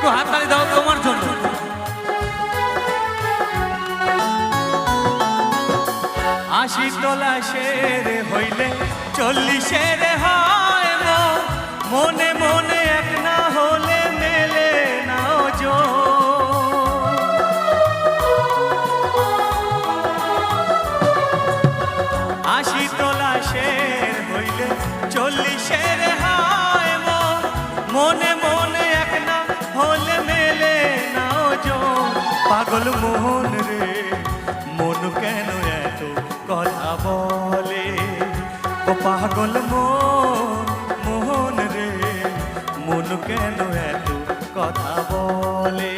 একটু হাততালি দাও তোমার জন্য। আশি তোলা শের হইলে চল্লিশের হয় মো মনে মনে এক না হলে মেলে না ওজো আশি তোলা শের হইলে চল্লিশের হয় মনে পাগল মোহন রে, মন কেন এত কথা বলে? ও পাগল মন মোহন রে, মন কেন এত কথা বলে?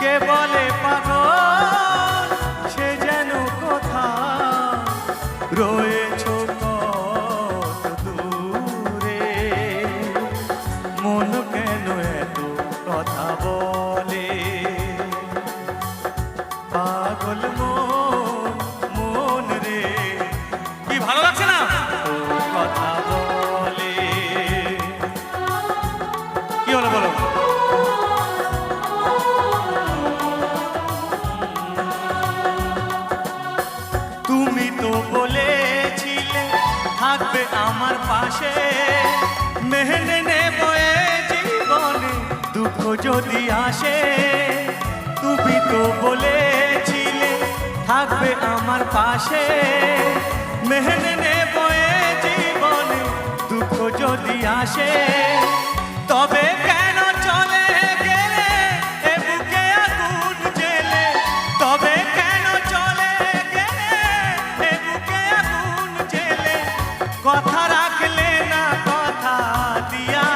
কে বলে পাগল, সে যেন কথা রয়েছ কত দূরে? মন কি ভালো লাগছে না? কথা বলে। কি হলো বলো? তুমি তো বলেছিলে থাকবে আমার পাশে। মেহনে নেব জীবনে দুঃখ যদি আসে। তুমি তো বলেছিলে থাকবে আমার পাশে। মেহনে নেব জীবনে দুঃখ যদি আসে, তবে কেন চলে গেলে? এ বুকে আগুন জেলে। তবে কেন চলে গেলে? এ বুকে আগুন জেলে। কথা রাখলে না কথা দিয়া।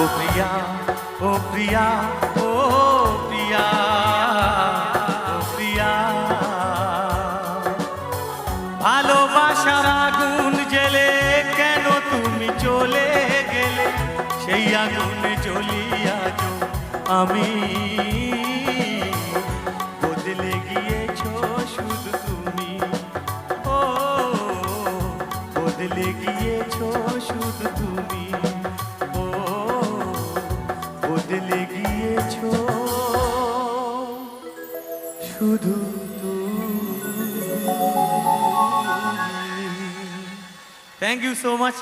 ও প্রিয়া ও প্রিয়া আগুনে জ্বলিয়া আমি বদলে গিয়েছো শুধু তুমি। ও, বদলে গিয়েছো শুধু তুমি। ও, বদলে গিয়েছো শুধু থ্যাংক ইউ সো মাচ